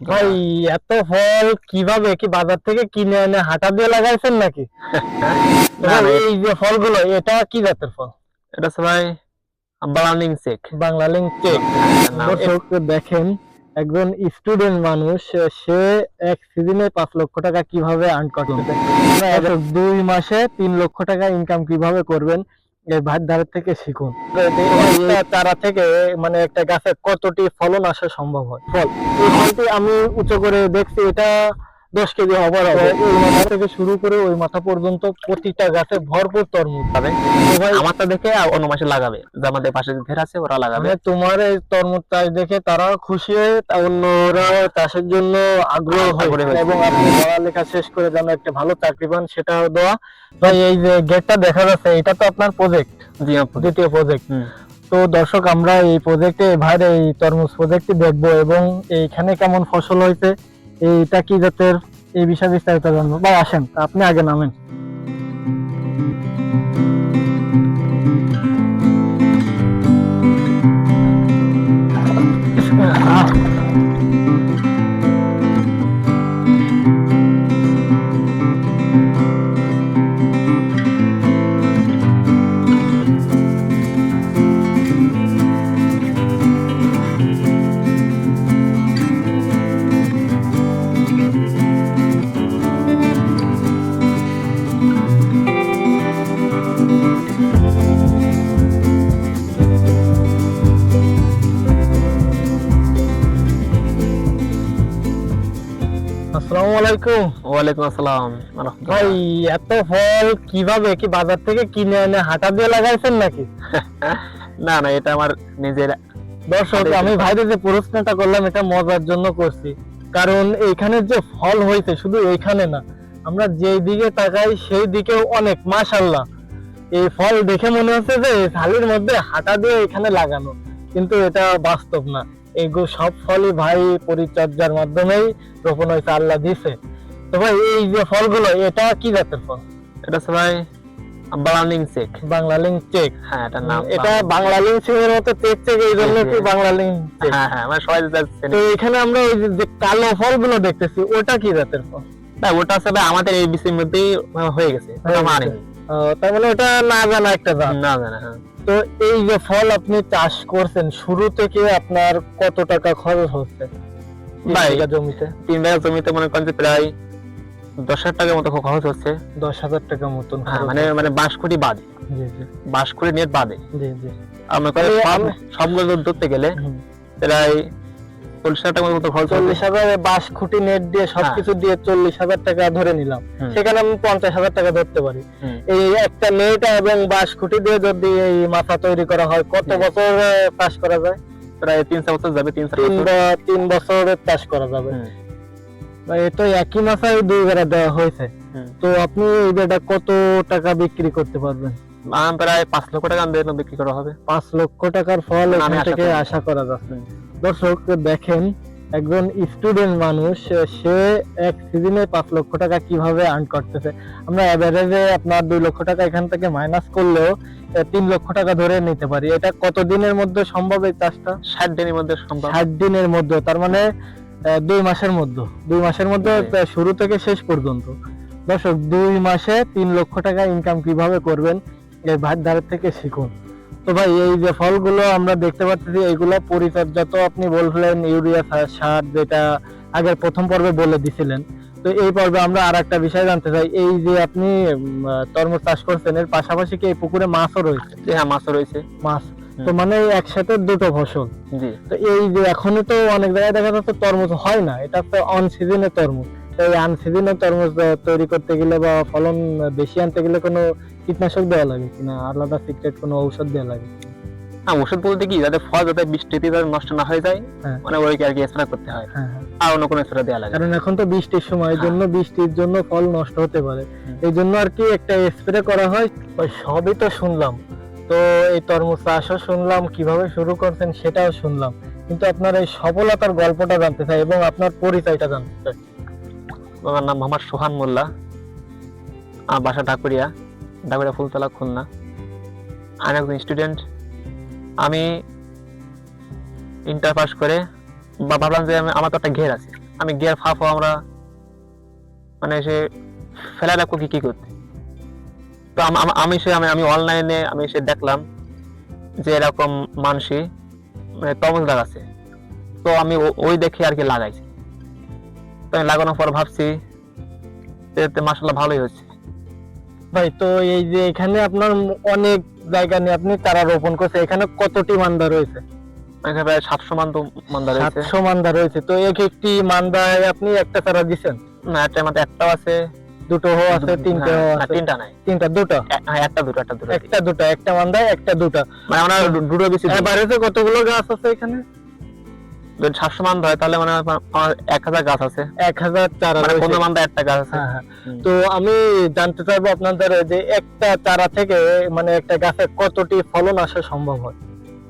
ভাই এত ফল কীভাবে? কি বাজার থেকে কিনে এনে হাঁটা দিয়ে লাগাইছেন নাকি? এই যে ফলগুলো এটা কি জাতের ফল? এটা সবাই burning check. Bangla link check. দর্শক দেখেন একজন স্টুডেন্ট মানুষ সে এক সিজনে পাঁচ লক্ষ টাকা কীভাবে আর্ন করতেছে দুই মাসে তিন লক্ষ টাকা ইনকাম কীভাবে করবেন? এই ভাত ধারের থেকে শিখুন। তারা থেকে মানে একটা গাছে কতটি ফলন আসা সম্ভব হয়? ফল। এই ফলটি আমি উঁচু করে দেখছি, এটা দশ কেজি হবার হবে এই মাথা থেকে শুরু করে ওই মাথা পর্যন্ত প্রতিটা গাছে ভরপুর তরমুজ পাবে। আমারটা দেখে অন্য মাসে লাগাবে। যে আমাদের পাশে ঘের আছে ওরা লাগাবে। মানে তোমার এই তরমুজ চাষ দেখে তারাও খুশি হয়ে অন্যরা চাষের জন্য আগ্রহ হয় এবং আপনি পড়ালেখা শেষ করে যেন একটা ভালো চাকরি পান সেটাও দেওয়া। ভাই এই যে গেটটা দেখা যাচ্ছে এটা তো আপনার প্রজেক্ট জি দ্বিতীয় প্রজেক্ট তো দর্শক আমরা এই প্রজেক্টে ভাইয়ের এই তরমুজ প্রজেক্টটি দেখব এবং এইখানে কেমন ফসল হয়েছে এইটা কি জাতের এই বিষয়ে বিস্তারিত জানব। বা আসেন আপনি আগে নামেন। আলাইকুম। ওয়ালাইকুম আসসালাম ভাই এত ফল কীভাবে? কি বাজার থেকে কিনে এনে হাঁটা দিয়ে লাগাইছেন নাকি? না না এটা আমার নিজের দর্শক আমি ভাইদের যে প্রশ্নটা করলাম এটা মজার জন্য করছি। কারণ এইখানে যে ফল হয়েছে শুধু এইখানে না আমরা যেই দিকে তাকাই সেই দিকেও অনেক মাশাল্লাহ এই ফল দেখে মনে হচ্ছে যে থালির মধ্যে হাঁটা দিয়ে এখানে লাগানো। কিন্তু এটা বাস্তব না। এগুলো সব ফলই ভাই পরিচর্যার মাধ্যমেই রোপণ হয়েছে আল্লাহ দিছে। তো ভাই এই যে ফলগুলো এটা কি জাতের ফল? এটা সবাই burning check. Bangla link check. হ্যাঁ এটা নাম এটা বাংলা। লিঙ্ক সিমের মতো চেক চেক এই জন্য কি বাংলা লিঙ্ক চেক? হ্যাঁ হ্যাঁ মানে সবাই যাচ্ছে তো এখানে আমরা ওই যে- কালো ফলগুলো দেখতেছি ওটা কি জাতের ফল? না ওটা আসলে আমাদের এই বিষয়ের মধ্যেই হয়ে গেছে ওটা হয়ে গেছে। আহ, তার মানে ওটা না জানা একটা জাত। না জানা হ্যাঁ। তো এই যে ফল আপনি চাষ করছেন শুরু থেকে আপনার কত টাকা খরচ হচ্ছে? তিন বিঘা জমিতে? তিন বিঘা জমিতে মনে করেন যে প্রায় দশ হাজার টাকার মতো খরচ হচ্ছে। দশ হাজার টাকা মতন হ্যাঁ মানে মানে বাঁশকুড়ি বাদে। বাঁশ জি নেট বাদে। জি জি। আমরা সব আমি- সবগুলো ধরতে গেলে প্রায় চল্লিশ হাজার টাকার মতো খরচ চল্লিশ হাজার বাঁশ খুঁটি নেট দিয়ে সবকিছু দিয়ে চল্লিশ হাজার টাকা ধরে নিলাম। সেখানে আমি পঞ্চাশ হাজার টাকা ধরতে পারি। এই একটা নেট এবং বাঁশ খুঁটি দিয়ে যদি এই মাথা তৈরি করা হয় কত বছর চাষ করা যায়? প্রায় তিন বছর যাবে তিন তিন বছরের চাষ করা যাবে। তো একই মাথায় দুই বেড়া দেওয়া হয়েছে। তো আপনি এই বেটা কত টাকা বিক্রি করতে পারবেন? প্রায় পাঁচ লক্ষ টাকা বিক্রি করা হবে। পাঁচ লক্ষ টাকার ফল আমি এখান থেকে আশা করা যাচ্ছে। দর্শক দেখেন একজন স্টুডেন্ট মানুষ সে এক সিজনে পাঁচ লক্ষ টাকা কীভাবে আর্ন করতেছে। আমরা অ্যাভারেজে আপনার দুই লক্ষ টাকা এখান থেকে মাইনাস করলেও তিন লক্ষ টাকা ধরে নিতে পারি। এটা কত দিনের মধ্যে সম্ভব এই কাজটা ষাট দিনের মধ্যে সম্ভব। ষাট দিনের মধ্যে তার মানে দুই মাসের মধ্যে। দুই মাসের মধ্যে শুরু থেকে শেষ পর্যন্ত। দর্শক দুই মাসে তিন লক্ষ টাকা ইনকাম কীভাবে করবেন এই ভাত ধারের থেকে শিখুন। তো ভাই এই যে ফলগুলো আমরা দেখতে পাচ্ছি এইগুলো পরিচর্যা তো আপনি বলছিলেন ইউরিয়া সার যেটা আগের প্রথম পর্বে বলে দিছিলেন। তো এই পর্বে আমরা আর একটা বিষয় জানতে চাই এই যে আপনি তরমুজ চাষ করছেন এর পাশাপাশি কি এই পুকুরে মাছও রয়েছে? হ্যাঁ মাছও রয়েছে। মাছ তো মানে একসাথে দুটো ফসল। জি। তো এই যে এখনও তো অনেক জায়গায় দেখা যাচ্ছে তরমুজ হয় না এটা তো অন সিজনে তরমুজ। এই আনসিজনে তরমুজ তৈরি করতে গেলে বা ফলন বেশি আনতে গেলে কোনো কীটনাশক দেওয়া লাগে কিনা? আলাদা সিক্রেট কোনো ঔষধ দেওয়া লাগে হ্যাঁ ওষুধ বলতে কি যাতে ফল যাতে বৃষ্টিতে যাতে নষ্ট না হয়ে যায় হ্যাঁ। মানে ওইকে আর কি স্প্রে করতে হয়। হ্যাঁ হ্যাঁ। আর অন্য কোনো স্প্রে দেওয়া লাগে কারণ এখন তো বৃষ্টির সময় এই জন্য বৃষ্টির জন্য ফল নষ্ট হতে পারে। এই জন্য আর কি একটা স্প্রে করা হয়। ওই সবই তো শুনলাম। তো এই তরমুজ চাষও শুনলাম কীভাবে শুরু করছেন সেটাও শুনলাম। কিন্তু আপনার এই সফলতার গল্পটা জানতে চাই এবং আপনার পরিচয়টা জানতে চাই। আমার নাম মোহাম্মদ সোহান মোল্লা। আমার বাসা ঢাকুরিয়া ঢাকুরিয়া ফুলতলা, খুলনা। আমি একজন স্টুডেন্ট আমি ইন্টার পাস করে বা ভাবলাম যে আমি- আমার তো একটা ঘের আছে। আমি গিয়ার ফাফ আমরা মানে সে ফেলা রাখব কি কি করতে। তো আম- সে আমি আমি অনলাইনে আমি সে দেখলাম যে এরকম মানুষই মানে তরমুজ লাগাচ্ছে তো আমি ওই দেখে আর কি লাগাইছি। তো আমি লাগানোর পর ভাবছি এতে মাসাল্লাহ ভালোই হচ্ছে ভাই তো এই যে এখানে আপনার অনেক জায়গা নিয়ে আপনি তারা রোপণ করছে এখানে কতটি মান্দা রয়েছে? এখানে প্রায় সাতশো মান তো মান্দা রয়েছে। সাতশো মান্দা রয়েছে তো এক একটি মান্দায় আপনি একটা চারা দিচ্ছেন না একটা মাত্র একটাও আছে। দুটো হো আছে তিনটে হো আছে। তিনটা নাই। তিনটা দুটো? হ্যাঁ একটা দুটো একটা দুটো একটা দুটো একটা মান্দায় একটা দুটো। মানে আমরা দুটো বেশি এবারে কতগুলো গাছ আছে এখানে? যদি সাতশো হয় তাহলে মানে আমার এক হাজার গাছ আছে। এক হাজার চারা মানে পনেরো একটা গাছ আছে। হ্যাঁ, হ্যাঁ। তো আমি জানতে চাইব আপনাদের যে একটা চারা থেকে মানে একটা গাছে কতটি ফলন আসা সম্ভব হয়?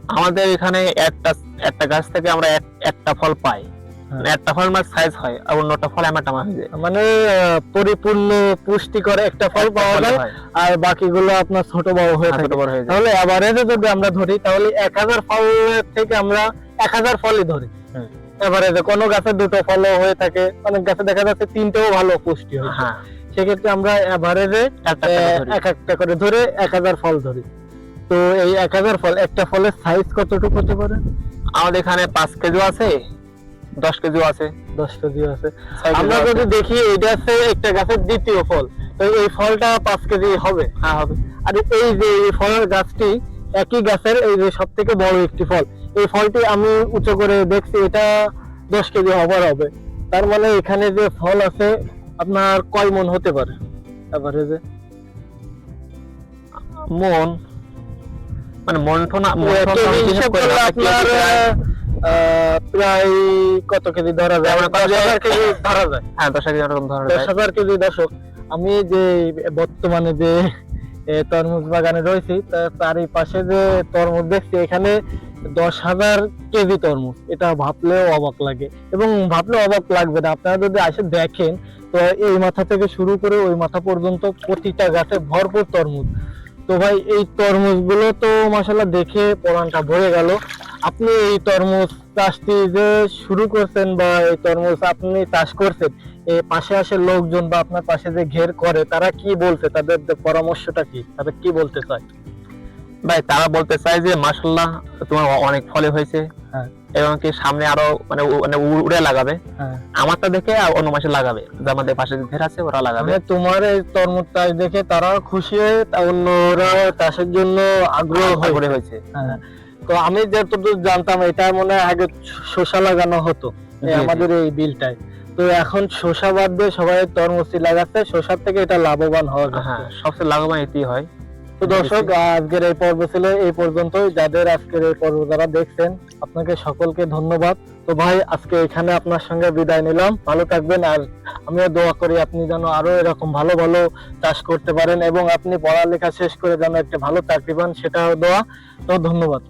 আমাদের এখানে একটা একটা গাছ থেকে আমরা একটা ফল পাই। হ্যাঁ। মানে একটা ফল আমার সাইজ হয় আর অন্যটা ফল আমার টামা হয়ে যায়। মানে পরিপূর্ণ পুষ্টিকর একটা ফল পাওয়া যায়। আর বাকিগুলো আপনার ছোট বড় হয়ে থাকে। ছোট বড় যায়। তাহলে এভারেজে যদি আমরা ধরি তাহলে এক হাজার ফল থেকে আমরা এক হাজার ফলই ধরি। হুম। এভারেজে কোনো গাছে দুটো ফলও হয়ে থাকে। অনেক গাছে দেখা যাচ্ছে তিনটেও ভালো পুষ্টি হয় হ্যাঁ। সেক্ষেত্রে আমরা এভারেজে। এক একটা করে ধরে। এক হাজার ফল ধরি। তো এই এক হাজার ফল একটা ফলের সাইজ কতটুকু হতে পারে? আমাদের এখানে পাঁচ কেজি আছে দশ কেজি আছে। দশ কেজি আছে। আমরা যদি দেখি এটা হচ্ছে একটা গাছের দ্বিতীয় ফল। তো এই ফলটা পাঁচ কেজি হবে? হ্যাঁ হবে। আর এই যে এই ফলের গাছটি একই গাছের এই যে সব থেকে বড় একটি ফল এই ফলটি আমি উঁচু করে দেখছি এটা দশ কেজি হবার হবে। তার মানে এখানে যে ফল আছে আপনার কয় মন হতে পারে? এভারেজে মন মানে মন তো না মন তো কেজি আমি হিসাব হিসাব করি করলে না, আপনার প্রায়- কত কেজি ধরা যায়? আমরা দশ হাজার কেজি ধরা যায়। হ্যাঁ দশ কেজি এরকম ধরা দশ যায় হাজার কেজি দর্শক আমি যে বর্তমানে যে তরমুজ বাগানে রয়েছি তার চারিপাশে যে তরমুজ দেখছি এখানে দশ হাজার কেজি তরমুজ। এটা ভাবলেও অবাক লাগে। এবং ভাবলেও অবাক লাগবে না। আপনারা যদি আসে দেখেন, তো এই মাথা থেকে শুরু করে ওই মাথা পর্যন্ত প্রতিটা গাছে ভরপুর তরমুজ। তো ভাই, এই তরমুজগুলো তো মাসাল্লাহ দেখে পরানটা ভরে গেল। আপনি এই তরমুজ চাষটি যে শুরু করছেন বা এই তরমুজ আপনি চাষ করছেন এই পাশে আসে লোকজন বা আপনার পাশে যে ঘের করে, তারা কি বলছে? তাদের পরামর্শটা কি? তাদের কি বলতে চায়? ভাই তারা বলতে চায় যে মাসাল্লাহ তোমার অনেক ফলে হয়েছে। হ্যাঁ। এবং কি সামনে আরও মানে মানে উড়ে লাগাবে। হ্যাঁ। আমারটা দেখে অন্য মাসে লাগাবে। যে আমাদের পাশে ধের আছে ওরা লাগাবে। মানে তোমার এই তরমুজ চাষ দেখে তারা খুশি হয়ে তা অন্যরা চাষের জন্য আগ্রহ হয়ে হয়েছে। হ্যাঁ। তো আমি যতদূর জানতাম এটা মনে হয় আগে শসা লাগানো হতো। আমাদের এই বিলটায়। তো এখন শসা বাদ দিয়ে সবাই তরমুজই লাগাচ্ছে শসার থেকে এটা লাভবান হওয়া হ্যাঁ সবচেয়ে লাভবান এটি হয়। তো দর্শক আজকের এই পর্ব ছিল এই পর্যন্ত যাদের আজকের এই পর্ব যারা দেখছেন আপনাকে সকলকে ধন্যবাদ। তো ভাই আজকে এখানে আপনার সঙ্গে বিদায় নিলাম। ভালো থাকবেন আর আমিও দোয়া করি আপনি যেন আরও এরকম ভালো ভালো চাষ করতে পারেন এবং আপনি পড়ালেখা শেষ করে যেন একটা ভালো চাকরি পান সেটাও দোয়া। তো ধন্যবাদ।